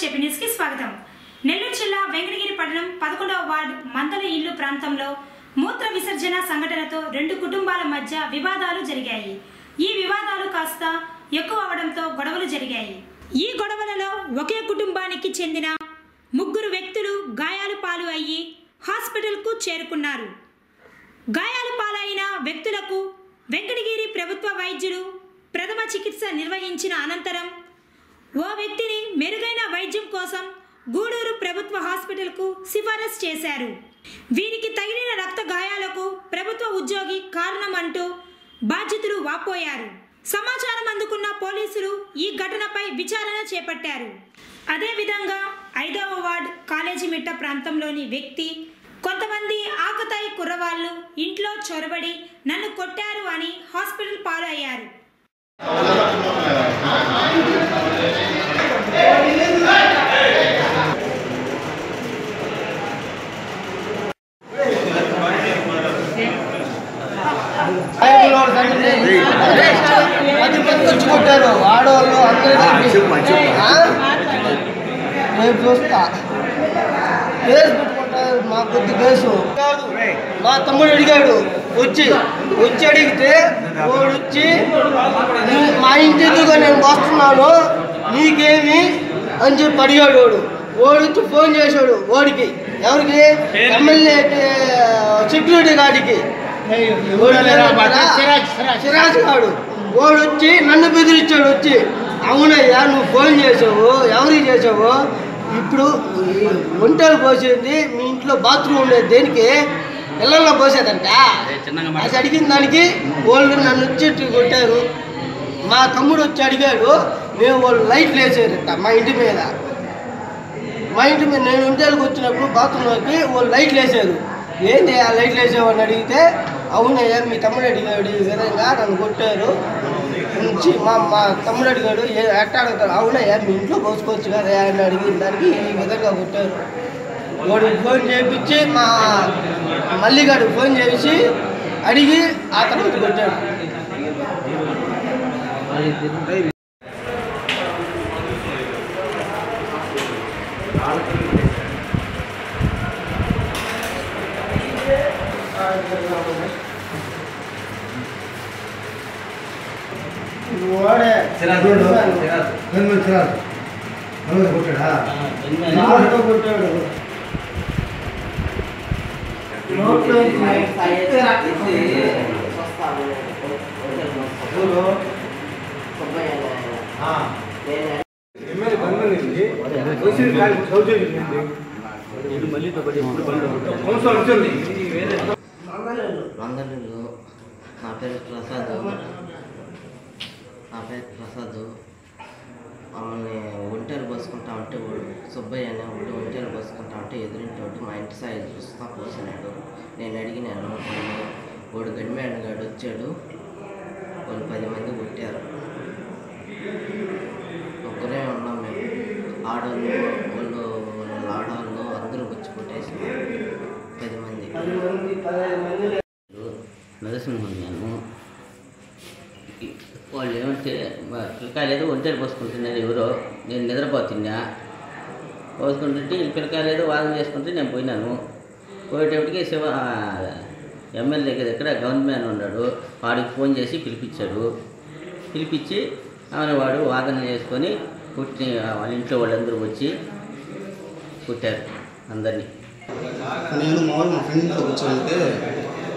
చెప్పి కి స్వాగతం. నెల్లూరు జిల్లా వెంకటగిరి పట్టణం పదకొండవ వార్డు మందల ఇల్లు ప్రాంతంలో మూత్ర విసర్జన సంఘటనతో రెండు కుటుంబాల మధ్య వివాదాలు జరిగాయి. ఈ వివాదాలు కాస్త ఎక్కువ అవడంతో గొడవలు జరిగాయి. ఈ గొడవలలో ఒకే కుటుంబానికి చెందిన ముగ్గురు వ్యక్తులు గాయాలు పాలు అయ్యి హాస్పిటల్కు చేరుకున్నారు. గాయాలు పాలైన వ్యక్తులకు వెంకటగిరి ప్రభుత్వ వైద్యులు ప్రథమ చికిత్స నిర్వహించిన అనంతరం ఓ వ్యక్తిని మెరుగైన వైద్యం కోసం గూడూరు ప్రభుత్వ హాస్పిటల్కు సిఫారసు చేశారు. వీరికి తగిలిన రక్త గాయాలకు ప్రభుత్వ ఉద్యోగి కారణం అంటూ బాధితులు వాపోయారు. సమాచారం అందుకున్న పోలీసులు ఈ ఘటనపై విచారణ చేపట్టారు. అదేవిధంగా ఐదవ వార్డ్ కాలేజీ మిట్ట ప్రాంతంలోని వ్యక్తి కొంతమంది ఆకతాయి కుర్రవాళ్ళు ఇంట్లో చొరబడి నన్ను కొట్టారు అని హాస్పిటల్ పాలయ్యారు. పది మంది వచ్చి కొట్టారు ఆడవాళ్ళు అందరూ మేము చూస్తా కేసు పెట్టుకుంటారు మా కొద్ది కేసు. కాదు మా తమ్ముడు అడిగాడు వచ్చి వచ్చి అడిగితే వాడు వచ్చి మా ఇంటి ఎదురుగా నేను వస్తున్నాను నీకేమి? అని చెప్పి అడిగాడు వాడు. వాడు ఫోన్ చేశాడు వాడికి. ఎవరికి? MLA security గార్డుకి. సిరాజ్ గాడు. వాడు వచ్చి నన్ను బెదిరించాడు వచ్చి అవునయ్యా నువ్వు ఫోన్ చేసావు ఎవరికి చేసావు ఇప్పుడు ఈ ఒంటరి పోసేది మీ ఇంట్లో బాత్రూమ్ ఉండేది దేనికి? పిల్లల్లో పోసేదంట. అది అడిగిన దానికి వాళ్ళు నన్ను వచ్చి కొట్టారు. మా తమ్ముడు వచ్చి అడిగాడు మేము వాళ్ళు లైట్లు వేసారంట మా ఇంటి మీద. మా ఇంటి మీద నేను ఒంటేలకు వచ్చినప్పుడు బాత్రూంలోకి వాళ్ళు లైట్లు వేసారు ఏంటి ఆ లైట్లు వేసావని అడిగితే అవునయ్యా మీ తమ్ముడు అడిగాడు ఈ విధంగా నన్ను కొట్టారు. నుంచి మా మా తమ్ముడు అడిగాడు ఏ ఎట్ట అడుగుతాడు. అవునయ్యా మీ ఇంట్లో పోసుకోవచ్చు కదా అని అడిగిన దానికి ఈ విధంగా కొట్టారు. వాడు ఫోన్ చేయించి మా మల్లిగాడు ఫోన్ చేసి అడిగి ఆ తర్వాత కొట్టాడు? వాడే నాలుగు కొట్టాడు. నోట్లో వందలు నా పేరు ప్రసాద్. నా పేరు ప్రసాద్. మమ్మల్ని ఒంటరి పోసుకుంటా ఉంటే వాడు సుబ్బయ్య అనే వాడు ఒంటరి పోసుకుంటా ఉంటే ఎదురింటోడు మా ఇంటి సాయి చూస్తా పోసినాడు నేను అడిగినాను వాడు గడిమేడు గాడు వచ్చాడు. వాళ్ళు పది మంది కొట్టారు ఒక్కరే ఉన్నాం మేము. ఆడవాళ్ళు వాళ్ళు వాళ్ళ ఆడవాళ్ళు అందరూ వచ్చి కొట్టేసినారు. పది మంది. నరసింహం నేను వాళ్ళు ఏమంటే మా పిల్లకాయలు ఏదో ఒంటరి పోసుకుంటున్నారు ఎవరో. నేను నిద్రపోతున్నా. పోసుకుంటుంటే ఈ పిల్లకాయలు ఏదో వాదన చేసుకుంటే నేను పోయినాను. పోయేటప్పటికి శివ ఎమ్మెల్యే దగ్గర గవర్నమెంట్ ఉన్నాడు. వాడికి ఫోన్ చేసి పిలిపించాడు. పిలిపించి ఆమె వాడు వాదన చేసుకొని పుట్టి వాళ్ళ ఇంట్లో వాళ్ళందరూ వచ్చి పుట్టారు అందరినీ. నేను మామూలు మా ఫ్రెండ్ ఇంట్లో కూర్చోంటే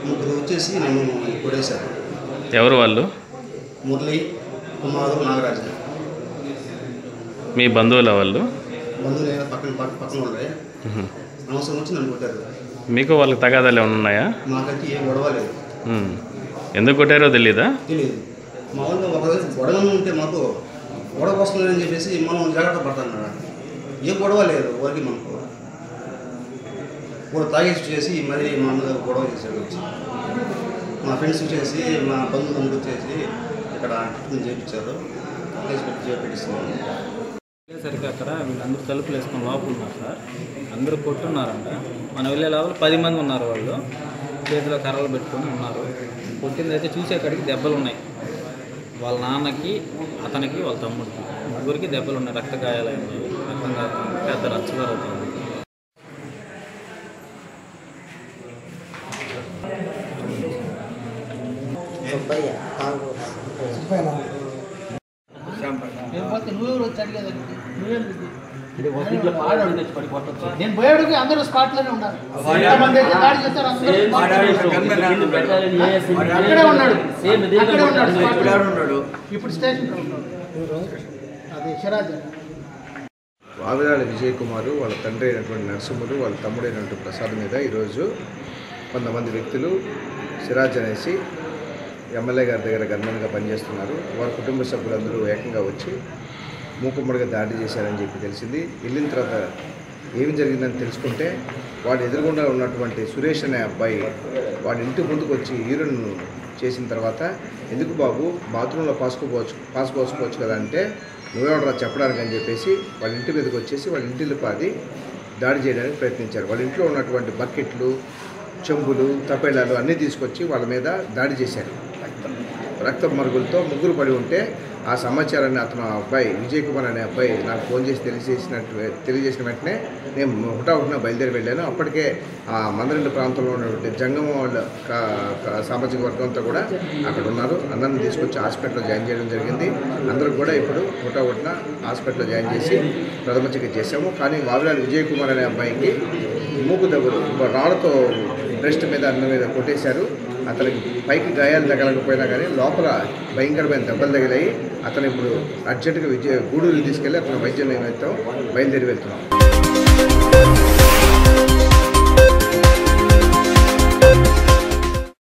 ముగ్గురు వచ్చేసి నేను కొడేశాను ఎవరు వాళ్ళు? మురళి కుమారు నాగరాజు మీ బంధువుల వాళ్ళు బంధువులు ఏదో పక్కన పక్క పక్కన వాళ్ళే అవసరం వచ్చి నన్ను కొట్టారు. మీకు వాళ్ళకి తగాదాలు ఏమైనా ఉన్నాయా? నాకైతే ఏ గొడవ లేదు. ఉమ్. ఎందుకు కొట్టారో తెలీదా? తెలియదు మామూలుగా ఒక రోజు గొడవ ఉంటే మాకు గొడవ వస్తుందని చెప్పేసి మనం జాగ్రత్త పడతాను ఏ గొడవ లేదు ఎవరికి మనకు కూడా తాగేసి చేసి మరి మా అన్న గొడవ చేశాడు వచ్చి మా ఫ్రెండ్స్ వచ్చేసి మా బంధువులు వచ్చేసి ఇక్కడ ట్రీట్మెంట్ చేయించారు కేసు చేపిస్తున్నాను వెళ్ళేసరికి అక్కడ వీళ్ళందరూ తలుపులు వేసుకొని లోపల ఉన్నారు సార్. అందరూ కొట్టున్నారంట. మనం వెళ్ళే లోపల పది మంది ఉన్నారు వాళ్ళు. చేతిలో కర్రలు పెట్టుకొని ఉన్నారు. కొట్టిందైతే చూసేకాడికి దెబ్బలు ఉన్నాయి. వాళ్ళ నాన్నకి అతనికి వాళ్ళ తమ్ముడికి. ముగ్గురికి దెబ్బలు ఉన్నాయి. రక్త గాయాలు అయినాయి రక్తం కాకుండా పెద్ద రచ్చగారు అవుతుంది నేను పోయాడుకి అందరూ స్పాట్లోనే ఉన్నారు. దాడి ఉన్నారు. అక్కడే ఉన్నాడు. అక్కడే. ఇప్పుడు స్టేషన్ అది విజయ్ కుమారు వాళ్ళ తండ్రి అయినటువంటి నరసింహులు వాళ్ళ తమ్ముడైనటువంటి ప్రసాద్ మీద ఈరోజు కొంతమంది వ్యక్తులు సిరాజ్ అనేసి ఎమ్మెల్యే గారి దగ్గర గన్మెన్గా పనిచేస్తున్నారు. వారి కుటుంబ సభ్యులందరూ ఏకంగా వచ్చి మూకుమ్మడిగా దాడి చేశారని చెప్పి తెలిసింది. వెళ్ళిన తర్వాత ఏమి జరిగిందని తెలుసుకుంటే వాడు ఎదురుగుండా ఉన్నటువంటి సురేష్ అనే అబ్బాయి వాడి ఇంటి ముందుకు వచ్చి యూరిన్ చేసిన తర్వాత ఎందుకు బాబు బాత్రూంలో పాసుకోపోవచ్చు పాసుకోవచ్చు కదా అంటే నువ్వేవడరా చెప్పడానికి అని చెప్పేసి వాళ్ళ ఇంటి మీదకి వచ్చేసి వాళ్ళ ఇంటిలో పాది దాడి చేయడానికి ప్రయత్నించారు. వాళ్ళ ఇంట్లో ఉన్నటువంటి బకెట్లు చెంబులు తపేళాలు అన్నీ తీసుకొచ్చి వాళ్ళ మీద దాడి చేశారు. రక్త మరుగులతో ముగ్గురు పడి ఉంటే ఆ సమాచారాన్ని అతను ఆ అబ్బాయి విజయ్ కుమార్ అనే అబ్బాయి నాకు ఫోన్ చేసి తెలియజేసినట్టు తెలియజేసిన వెంటనే నేను హుటాహుటిన బయలుదేరి వెళ్ళాను. అప్పటికే ఆ మందరెడ్డి ప్రాంతంలో ఉన్నటువంటి జంగమ వాళ్ళ కా- కా- సామాజిక వర్గంతో కూడా అక్కడ ఉన్నారు. అందరిని తీసుకొచ్చి హాస్పిటల్లో జాయిన్ చేయడం జరిగింది. అందరూ కూడా ఇప్పుడు హుటాహుటిన హాస్పిటల్లో జాయిన్ చేసి ప్రథమ చికిత్స చేశాము. కానీ వావిలాలి విజయ్ కుమార్ అనే అబ్బాయికి మూకు దగ్గర రాళ్ళతో బ్రెస్ట్ మీద అన్న మీద కొట్టేశారు. అతనికి పైకి గాయాలు తగలకపోయినా కానీ లోపల భయంకరమైన దెబ్బలు తగిలాయి. అతను ఇప్పుడు అర్జెంటుగా విద్య గూడూరు తీసుకెళ్ళి అతను వైద్యం నిమిత్తం బయలుదేరి వెళ్తున్నాం